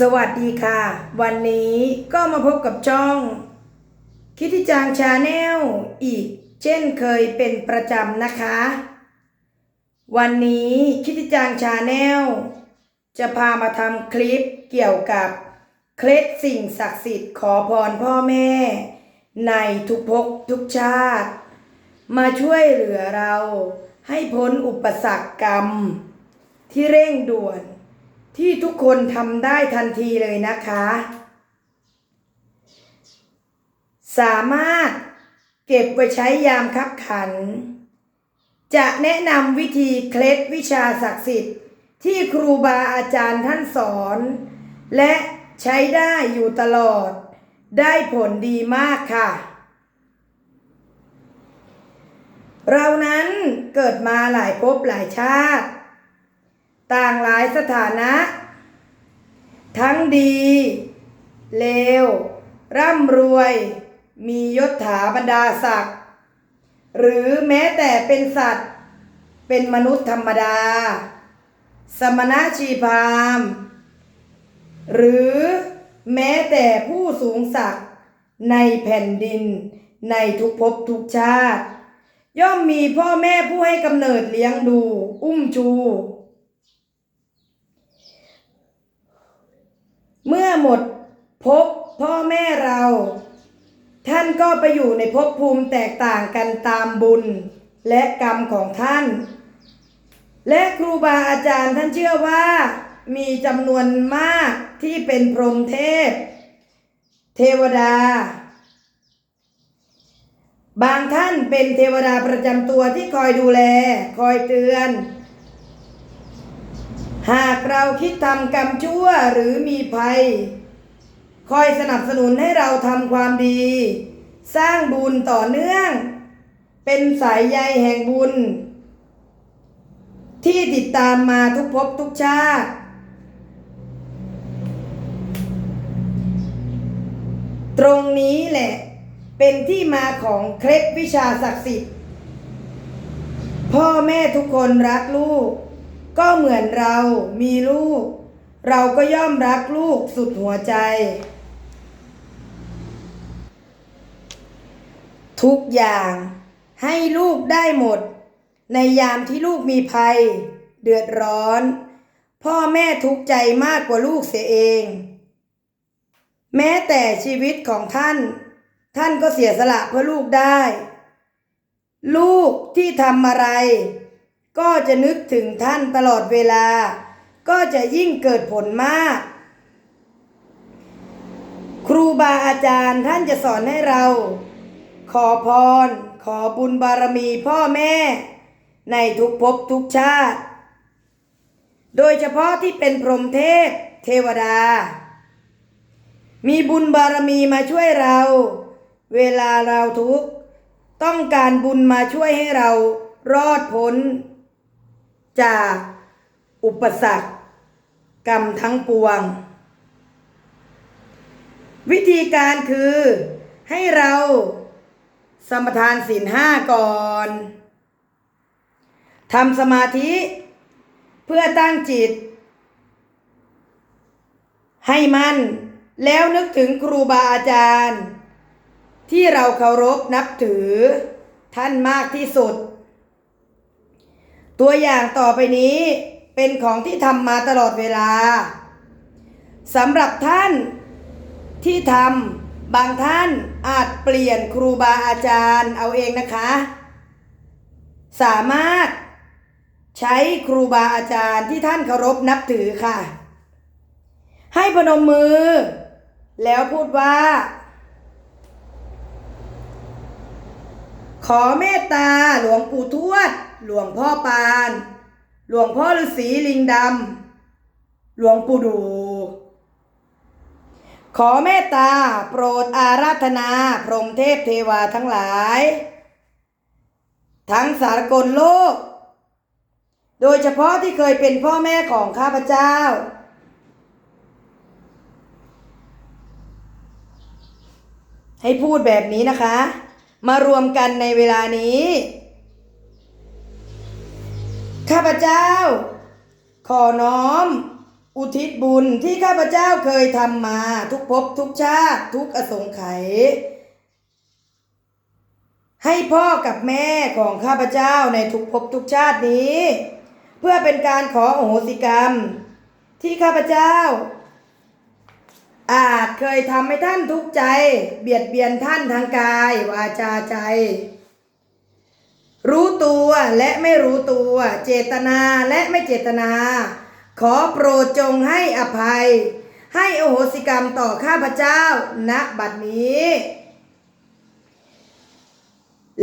สวัสดีค่ะ วันนี้ก็มาพบกับช่อง คิดที่จางชาแนลอีกเช่นเคยเป็นประจำนะคะ วันนี้คิดที่จางชาแนลจะพามาทำคลิปเกี่ยวกับ เคล็ดสิ่งศักดิ์สิทธิ์ขอพรพ่อแม่ ในทุกภพทุกชาติ มาช่วยเหลือเราให้พ้นอุปสรรคกรรม ที่เร่งด่วน ที่ทุกคนทำได้ทันทีเลยนะคะ สามารถเก็บไว้ใช้ยามคับขัน จะแนะนำวิธีเคล็ดวิชาศักดิ์สิทธิ์ที่ครูบาอาจารย์ท่านสอน และใช้ได้อยู่ตลอด ได้ผลดีมากค่ะ เรานั้นเกิดมาหลายภพหลายชาติ ต่างหลายสถานะ ทั้งดี เลว ร่ำรวย มียศถาบรรดาศักดิ์หรือแม้แต่เป็นสัตว์ เป็นมนุษย์ธรรมดา สมณะชีพาม หรือแม้แต่ผู้สูงศักดิ์ในแผ่นดิน ในทุกภพทุกชาติ ย่อมมีพ่อแม่ผู้ให้กำเนิดเลี้ยงดู อุ้มชู เมื่อ หมดภพพ่อแม่เรา ท่านก็ไปอยู่ในภพภูมิแตกต่างกันตามบุญและกรรมของท่าน และครูบาอาจารย์ท่านเชื่อว่า มีจำนวนมากที่เป็นพรหมเทพ เทวดา บางท่านเป็นเทวดาประจำตัวที่คอยดูแล คอยเตือน หากเราคิดทำกรรมชั่วหรือมีภัย คอยสนับสนุนให้เราทำความดี สร้างบุญต่อเนื่อง เป็นสายใยแห่งบุญ ที่ติดตามมาทุกภพทุกชาติ ตรงนี้แหละเป็นที่มาของเคล็ดวิชาศักดิ์สิทธิ์ พ่อแม่ทุกคนรักลูก ก็เหมือนเรามีลูก เราก็ย่อมรักลูกสุดหัวใจ ทุกอย่างให้ลูกได้หมด ในยามที่ลูกมีภัย เดือดร้อน พ่อแม่ทุกใจมากกว่าลูกเสียเอง แม้แต่ชีวิตของท่าน ท่านก็เสียสละเพื่อลูกได้ ลูกที่ทำอะไร ก็จะนึกถึงท่านตลอดเวลา ก็จะยิ่งเกิดผลมาก ครูบาอาจารย์ท่านจะสอนให้เรา ขอพร ขอบุญบารมีพ่อแม่ ในทุกภพทุกชาติ โดยเฉพาะที่เป็นพรหมเทพเทวดา มีบุญบารมีมาช่วยเรา เวลาเราทุกข์ ต้องการบุญมาช่วยให้เรารอดพ้น จากอุปสรรคกรรมทั้งปวง วิธีการคือให้เราสมทานศีลห้าก่อนทำสมาธิเพื่อตั้งจิต ให้มั่นแล้วนึกถึงครูบาอาจารย์ ที่เราเคารพนับถือท่านมากที่สุด ตัวอย่างต่อไปนี้เป็นของที่ทำมาตลอดเวลาสำหรับท่านที่ทำบางท่านอาจเปลี่ยนครูบาอาจารย์เอาเองนะคะ สามารถใช้ครูบาอาจารย์ที่ท่านเคารพนับถือค่ะ ให้พนมมือ แล้วพูดว่า ขอเมตตาหลวงปู่ทวด หลวงพ่อปาน หลวงพ่อฤาษีลิงดำ หลวงปู่ดู ขอเมตตาโปรดอาราธนา พรหมเทพเทวาทั้งหลาย ทั้งสากลโลก โดยเฉพาะที่เคยเป็นพ่อแม่ของข้าพเจ้าให้พูดแบบนี้นะคะ มารวมกันในเวลานี้ ข้าพเจ้า ขอน้อม อุทิศบุญที่ข้าพเจ้าเคยทำมาทุกภพทุกชาติทุกอสงไขยให้พ่อกับแม่ของข้าพเจ้าในทุกภพทุกชาตินี้ เพื่อเป็นการขอโอโหสิกรรม ที่ข้าพเจ้า อาจเคยทำให้ท่านทุกข์ใจ เบียดเบียนท่านทางกายวาจาใจ รู้ตัวและไม่รู้ตัว เจตนาและไม่เจตนา ขอโปรดจงให้อภัย ให้โอโหสิกรรมต่อข้าพเจ้าณบัดนี้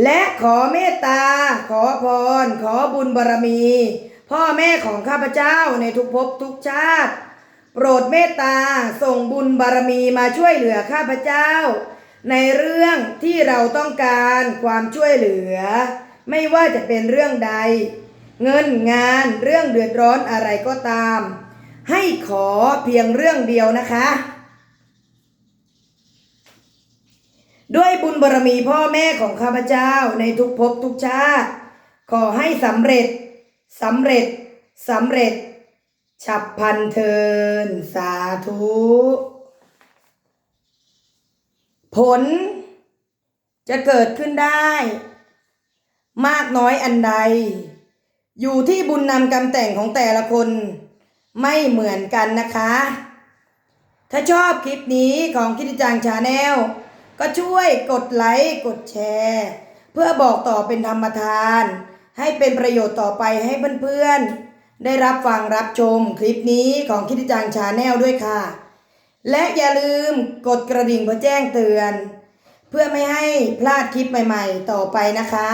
และขอเมตตา ขอพร ขอบุญบารรมี พ่อแม่ของข้าพเจ้าในทุกภพทุกชาติ โปรดเมตตาส่งบุญบารมีมาช่วยเหลือข้าพเจ้า ในเรื่องที่เราต้องการความช่วยเหลือ ไม่ว่าจะเป็นเรื่องใด เงินงานเรื่องเดือดร้อนอะไรก็ตาม ให้ขอเพียงเรื่องเดียวนะคะ ด้วยบุญบารมีพ่อแม่ของข้าพเจ้าในทุกภพทุกชาติ ขอให้สำเร็จสำเร็จสำเร็จ ฉับพันเทิน สาธุ ผลจะเกิดขึ้นได้ มากน้อยอันใด อยู่ที่บุญนำกรรมแต่งของแต่ละคนไม่เหมือนกันนะคะ ถ้าชอบคลิปนี้ของคิดจังชาแนลก็ช่วยกดไลค์กดแชร์ เพื่อบอกต่อเป็นธรรมทาน ให้เป็นประโยชน์ต่อไปให้เพื่อนๆ ได้รับฟังรับชมคลิปนี้ของคิดจังชาแนลด้วยค่ะ และอย่าลืมกดกระดิ่งเพื่อแจ้งเตือน เพื่อไม่ให้พลาดคลิปใหม่ๆ ต่อไปนะคะ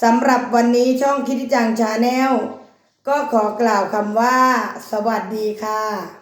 สำหรับวันนี้ช่องคิดจังชาแนลก็ขอกล่าวคำว่า สวัสดีค่ะ